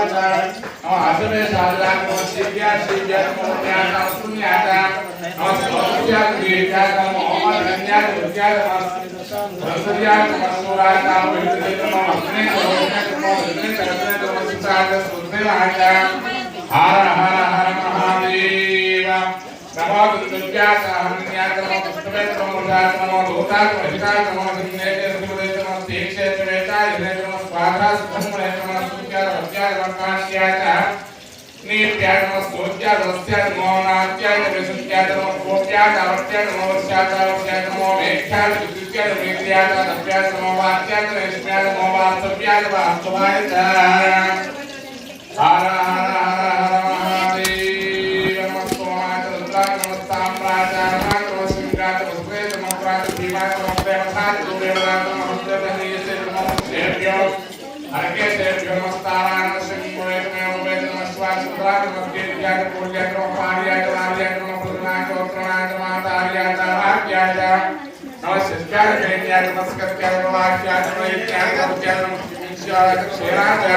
सर्वचरण नमः असुरे साधुरात्म शिव्या शिव्या मोन्याता शून्याता नमः सर्वज्ञान वीर्याता मोहम्मद धन्यात विद्यात नमः सर्वज्ञान मसूराता विद्यात नमः अपने मोहम्मद नमः अपने चरणे नमः सुचार सुधे वाचा हर हर हर महादेव नमः विद्यात सहन्यात नमः पुष्पे नमः मुदात नमः भूतात महितात नमः सिंधे नमः तेक्षे नमः स्वाधा सुधे సుదే నమో తీక్షే వేతాయ నమో స్వాధా సుఖమే నమో సుఖ్యాయ వత్యాయ వకాశ్యాయ నీత్యాయ ఆచార్యాయ వాక్యాయ నమో శిష్యాయ వేద్యాయ నమస్కర్యాయ వాక్యాయ నమో యజ్ఞాయ గౌత్యాయ నమో శిష్యాయ క్షీరాయ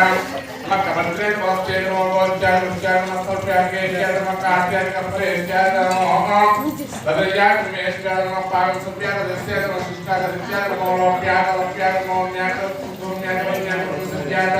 నమ కమంత్రే నమస్తే నమో గోత్యాయ నమస్కాయ నమో సర్వ్యాయ నమో కార్యాయ కప్రేష్యాయ నమో బదర్యాయ మేష్యాయ నమో పాగం సభ్యాయ దస్యాయ నమో శిష్టాయ దస్యాయ నమో లోప్యాయ లోప్యాయ నమో న్యాయ పుణ్యాయ న్యాయ సత్యాయ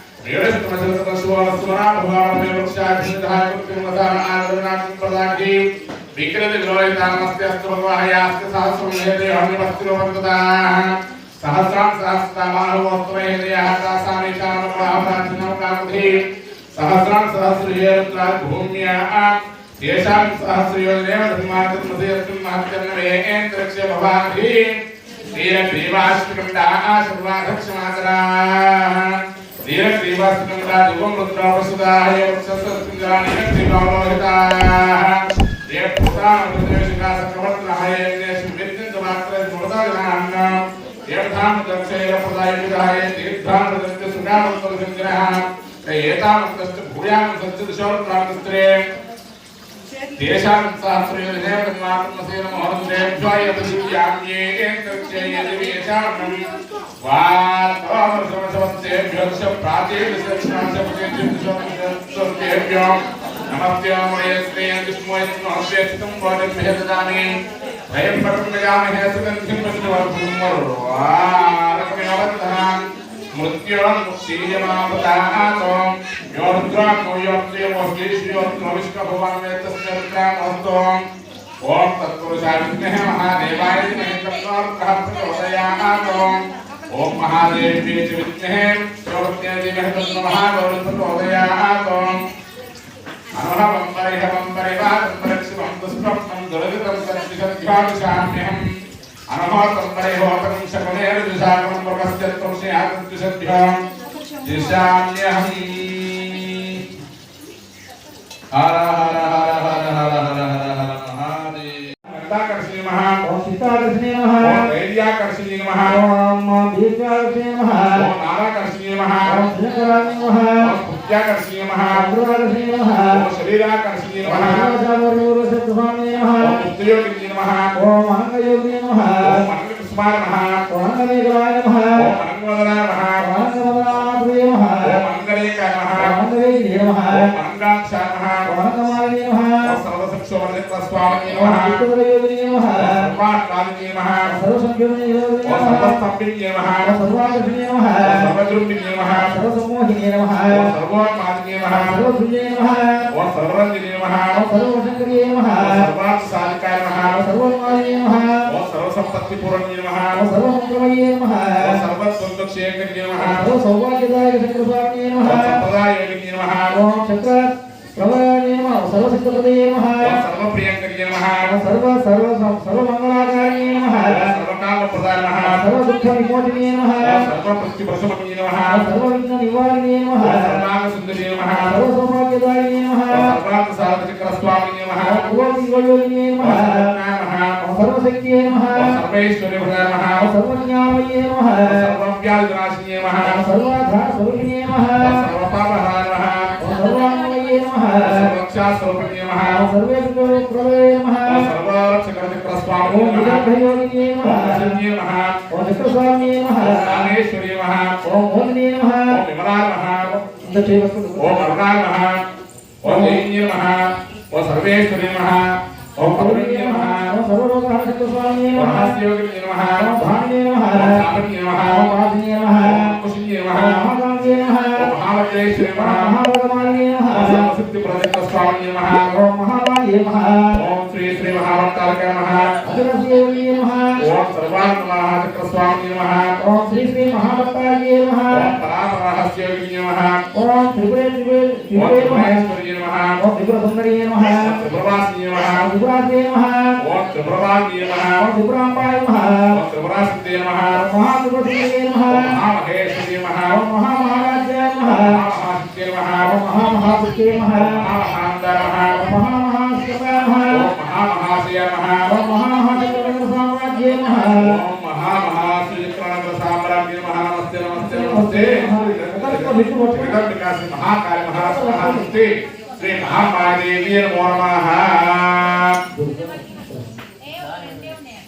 విక్రతి గ్రోహితామస్తి భగవాయాస్తి సహస్రం ఏదే అగ్నిపత్తిలో వర్తదా సహస్రాం సహస్రయేరుత్రా భూమ్యా తేషాం సహస్రయోజనేవ ధర్మార్థం మధుయస్మిం మహత్యన్నవేంద్రక్ష్య భవాధి నీలగ్రీవాశ్మికండా దివం రుద్రావసుదాయ వత్సస్సుందా నీలగ్రీవాలోహితా ఏ పుతాన ప్రదేశికా చక్రవర్తనాయ యజ్ఞేషు మాత్ర స్మృతాగనాన్న ఏతాం దక్షేయ ప్రదాయ విదాయ తీర్థాం ప్రదత్త సంగ్రహ ఏతాం భూయాం సత్య तेषां सहस्रयोजनेन मातमसेन मोहनं देभ्यायतदिव्याङ्गेकेन्द्रक्षयेदिवेशानं वार्तवामर्शमशमन्तेभ्यश्च प्राचीरस्यक्षणाशमतेभ्यो नमस्त्यामयस्नेयन्दिस्मोयस्महव्यस्तं वादभ्यददाने वयं पटङ्गजामहे सुगन्धिं मृत्युवर्धनान् मृत्योन् मुक्षीयमापदातोम् योऽन्त्राको योऽप्येवो विष्णुयोर्नविष्कभवामे तस्य रुद्रामहत्त्वम् ॐ तत्पुरुषा विद्महे महादेवाय धीमहि तन्नोरुद्रः प्रचोदयात् ॐ महादेव्ये च विद्महे योऽप्ये धीमहि तन्नो महागौरः प्रचोदयात् अनुहवम्बरिह वम्बरिवादम्बरक्षिवं दुष्प्रप्नं दुर्गतं सन्निषद्भ्याविशाम्यहम् अनुहोतम्बरिहोतं सकलेर्दिशाकं प्रपश्यत्वं स्नेहाकं द्विषद्भ्याम् दिशाम्यहम् हर हर हर हर हर हर हर हर महादेव गंगाकर्षिणी नमः। ओम सीताकर्षिणी नमः ओम वैद्याकर्षिणी नमः। ओम बीजाकर्षिणी नमः ओम नाराकर्षिणी नमः ओम धनकराणी नमः ओम पुत्याकर्षिणी नमः ओम गुरुकर्षिणी नमः ओम शरीराकर्षिणी नमः ओम जागरूरसत्वामी नमः ओम पुत्रयोगिनी नमः ओम अंगयोगिनी नमः ओम अंगकुमार नमः ओम अंगनेकराय नमः ओम अंगवदना नमः ओम अंगवदना प्रिय नमः ओम अंगरेक नमः ओम अंगरेक नमः ओम अंगाक्षा సర్వసక్షోమనిత్ర స్వామిని ఓం నమః చిత్తయోగిని నమ ఓం సర్వాత్మాదిని నమః సర్వసంఖ్యోని యోగిని ఓం నమ సర్వస్తంభిని నమః సర్వాకర్షిణి నమ ఓం సర్వద్రుంభిని నమః సర్వసమోహిని నమ ఓం సర్వోన్మాదిని నమః సర్వభుజే నమ ఓం సర్వరంజిని నమః ఓం సర్వశంకరే నమ ఓం సర్వార్థసాధికాయ నమః సర్వమాలిని నమ ఓం సర్వసంపత్తిపూర్ణి నమః ఓం సర్వమంగళమయే నమ ఓం సర్వద్వంద్వక్షేకరి నమః ఓం సౌభాగ్యదాయక శంకర నమ నమః ఓం प्रभवाय नमः सर्वशक्तपदे नमः सर्वप्रियङ्करे नमः सर्व सर्व सर्वमङ्गलाकारिणे नमः सर्वकालप्रदाय नमः सर्वदुःखविमोचने नमः सर्वप्रतिप्रसवने नमः सर्वविघ्ननिवारिणे नमः सर्वाङ्गसुन्दरे नमः सर्वसौभाग्यदायिने नमः सर्वार्थसाधकचक्रस्वामिने नमः सर्वदिवयोगिने नमः सर्वशक्तिये नमः सर्वेश्वरभृताय नमः सर्वज्ञामये नमः सर्वव्याधिनाशिने नमः सर्वाधारस्वरूपिणे नमः सर्वपापहारः సర్వేశ్వరి నమః ఓం సర్వజ్ఞామయే నమ ఓం సర్వాధార స్వరూపిణే నమ ఓం సర్వపాపహాయ నమః ఓం సర్వాంగమయే నమ ఓం నమః పాదినే నమ మహాకాంగే నమ ఓం महादेव श्री महाभगवान्य सरस्वती प्रदत्त स्वामी महा ओम महावाय महा ओम श्री श्री महावतारक महा अग्रसेवी महा ఓం సర్వాత్మ మహాచక్రస్వామి నమః ఓం శ్రీ శ్రీ మహాభక్తాయే నమ ఓం పరామరహస్యోగిని నమః ఓం త్రిపురే త్రిపురే త్రిపురే త్రిపురేశ్వరి నమః ఓం త్రిపుర సుందరీ నమ ఓం త్రిపురవాసిని నమః ఓం త్రిపురాదే నమ ఓం త్రిపురవాణి నమః ఓం త్రిపురాంబాయ నమ ఓం త్రిపురాసిద్ధే నమః ఓం మహాత్రిపురసుందరీ నమ మహామహేశ్వరి నమః ఓం మహామహారాజ్యాయ నమ ఓం మహామహాసిద్ధే నమః ఓం మహామహాపుత్రే నమ ఓం మహామహానంద నమః ఓం మహామహాశివాయ నమ మహామహాశయ నమః ఓం సామ్రాజ్యే నమ ఓం మహామహాశ్రీకరణ సామ్రాజ్య నమస్తే నమస్తే మహాకాళి శ్రీ మహామాదేవి నమో నమః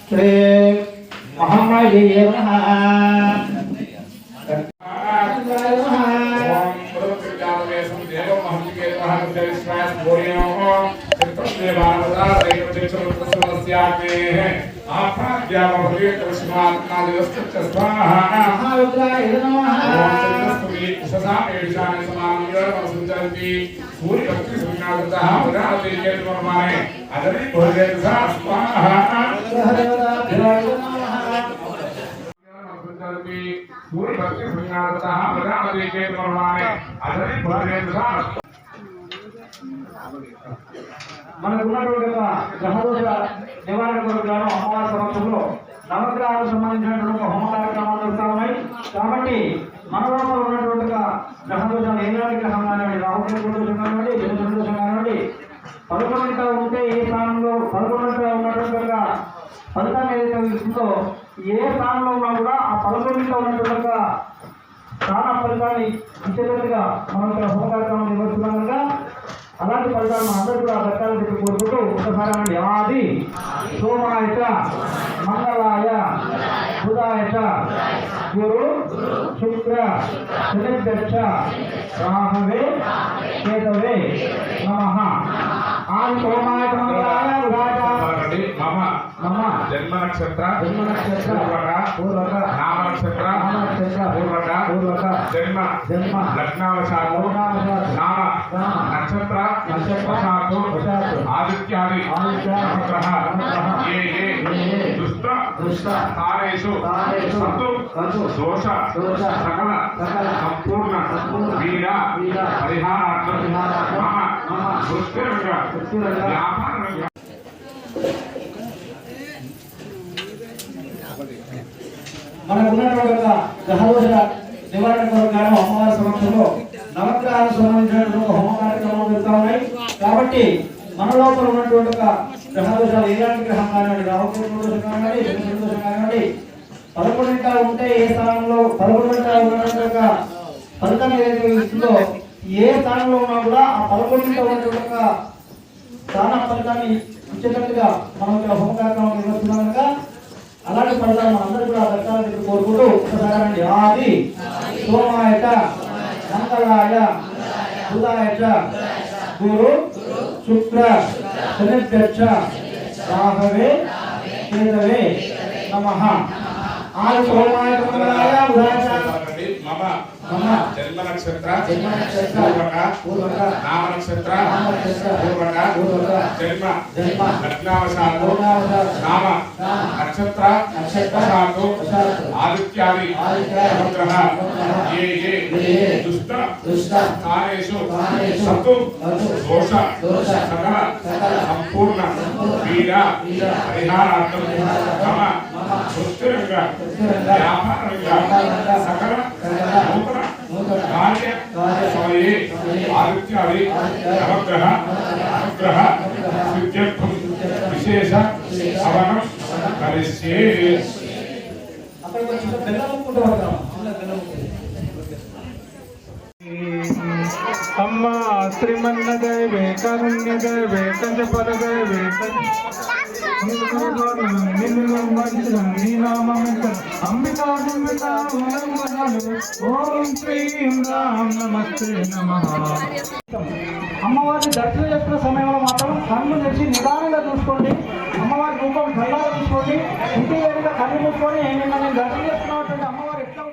శ్రీ మహామాయే నమ దైవచక్షురస్యాగ్నే ఆప్రాజ్యామభూయ కృష్ణాత్మాదివస్తు స్వాహా మహారుద్రాయ నమ ఓం చిత్తస్తుమి ఉషసామేషాని సమానం యోగం సంచరంతి సూర్య భక్తి సుజ్ఞాతః ఉదాహరణ కేతుమర్మానే అదరి భోజేత స్వాహా గ్రహదేవతాభిరాయ నమ సూర్యభక్తి పుణ్యాతః ప్రజాపతి కేతుమర్మానే అదరి భోజేత మనకు ఉన్నటువంటి ఒక గ్రహదోష నివారణ కొరకు అమ్మవారి సమక్షంలో నవగ్రహాలకు సంబంధించినటువంటి ఒక హోమ కార్యక్రమాలు జరుగుతా ఉన్నాయి. కాబట్టి మన లోపల ఉన్నటువంటి ఒక గ్రహదోషాలు ఏలాంటి గ్రహం కానివ్వండి రాహుకేతు దోషం కానివ్వండి జనచంద్ర దోషం కానివ్వండి పదకొండుగా ఉంటే ఏ స్థానంలో పదకొండుగా ఉన్నటువంటి ఫలితాన్ని ఏదైతే ఇస్తుందో ఏ స్థానంలో ఉన్నా కూడా ఆ పదకొండుగా ఉన్నటువంటి ఒక స్థాన ఫలితాన్ని ఇచ్చేటట్టుగా మనం ఇక్కడ హోమ కార్యక్రమం నిర్వహిస్తున్నాం కనుక అలాంటి ఫలితాలను అందరూ కూడా దక్కాలని చెప్పి కోరుకుంటూ ఒకసారి అనండి. ఆది సోమాయచ మంగళాయ బుధాయట గురు శుక్ర శనిభ్యక్ష రాహవే కేతవే నమ. ఆది సోమాయట మంగళాయ బుధాయట ಜನ್ಮ ನಕ್ಷತ್ರ ಜನ್ಮ ನಕ್ಷತ್ರ ಪೂರ್ವಕ ಪೂರ್ವಕ ನಾಮ ನಕ್ಷತ್ರ ನಾಮ ನಕ್ಷತ್ರ ಪೂರ್ವಕ ಪೂರ್ವಕ ಜನ್ಮ ಜನ್ಮ ಲಗ್ನಾವಸಾತು ನಾಮ ನಕ್ಷತ್ರ ನಕ್ಷತ್ರ ವಸಾತು ಆದಿತ್ಯಾದಿ ನವಗ್ರಹ ಯೇ ಯೇ ದುಷ್ಟ ದುಷ್ಟ ತಾರೇಷು ತಾರೇಷು ಸಂತು ಸಂತು ದೋಷ ದೋಷ ಸಕಲ ಸಕಲ ಸಂಪೂರ್ಣ ಸಂಪೂರ್ಣ ವೀರ ವೀರ ಪರಿಹಾರಾರ್ಥ ಪರಿಹಾರಾರ್ಥ ಮಮ ಮಮ ದುಷ್ಟಿರಂಗ ದುಷ್ಟಿರಂಗ ವ್ಯಾಪಾರ ರಂಗ మనకు ఉన్నటువంటి ఒక గ్రహదోష నివారణ కొరకు అమ్మవారి సమక్షంలో నవగ్రహాలకు సంబంధించినటువంటి హోమ కార్యక్రమాలు జరుగుతా ఉన్నాయి. కాబట్టి మన లోపల ఉన్నటువంటి ఒక గ్రహదోషాలు ఏలాంటి గ్రహం కానివ్వండి రాహుకేతు దోషం కానివ్వండి శని దోషం కానివ్వండి పదకొండింట ఉంటే ఏ స్థానంలో పదకొండింట ఉన్నటువంటి ఒక ఫలితం ఏదైతే ఇస్తుందో ఏ స్థానంలో ఉన్నా కూడా ఆ పదకొండింట ఉన్నటువంటి ఒక చాలా ఫలితాన్ని ఇచ్చేటట్టుగా మనం ఇక్కడ హోమ కార్యక్రమం నిర్వహిస్తున్నాం కనుక అలాంటి ఫలితాలు మనందరూ కూడా దక్కాలని కోరుకుంటూ ఒకసారి ఆది సోమాయట మంగళాయ బుధాయట గురు శుక్ర శనిభ్యక్ష రాహవే కేతవే నమ. ಆರು ಸೋಮವಾರ ಮಂಗಳವಾರ ಬುಧವಾರ ಮಮ ಮಮ ಜನ್ಮ ನಕ್ಷತ್ರ ಜನ್ಮ ನಕ್ಷತ್ರ ಪೂರ್ವಕ ಪೂರ್ವಕ ನಾಮ ನಕ್ಷತ್ರ ನಾಮ ನಕ್ಷತ್ರ ಪೂರ್ವಕ ಪೂರ್ವಕ ಜನ್ಮ ಜನ್ಮ ಲಗ್ನಾವಸಾತು ನಾಮ ನಕ್ಷತ್ರ ನಕ್ಷತ್ರ ಸಾತು ಆದಿತ್ಯಾದಿ ನಕ್ಷತ್ರಃ ಯೇ ಯೇ ದುಷ್ಟ ದುಷ್ಟ ಕಾರ್ಯೇಷು ಸತು ದೋಷ ದೋಷ ಸಕಲ ಸಂಪೂರ್ಣ ವೀರ ಪರಿಹಾರಾರ್ಥಂ ಮಮ వృత్తిరంగా వ్యాపారంగా సకల నూతన కార్య సమయే ఆదిత్యాది నవగ్రహ అనుగ్రహ సిద్ధ్యర్థం విశేష అవనం కలిసే. అక్కడికి వచ్చి బెల్లం నామమిత అంబికా దుర్మిత ఓం శ్రీం రామ్ నమస్తే నమః అమ్మవారిని దర్శనం చేసుకునే సమయంలో మాత్రం కన్ను తెచ్చి నిదానంగా చూసుకోండి. అమ్మవారి రూపం చల్లగా చూసుకోండి. ఇంటి కన్ను మూసుకొని నిన్న నేను దర్శనం చేసుకున్నటువంటి అమ్మవారు ఎట్లా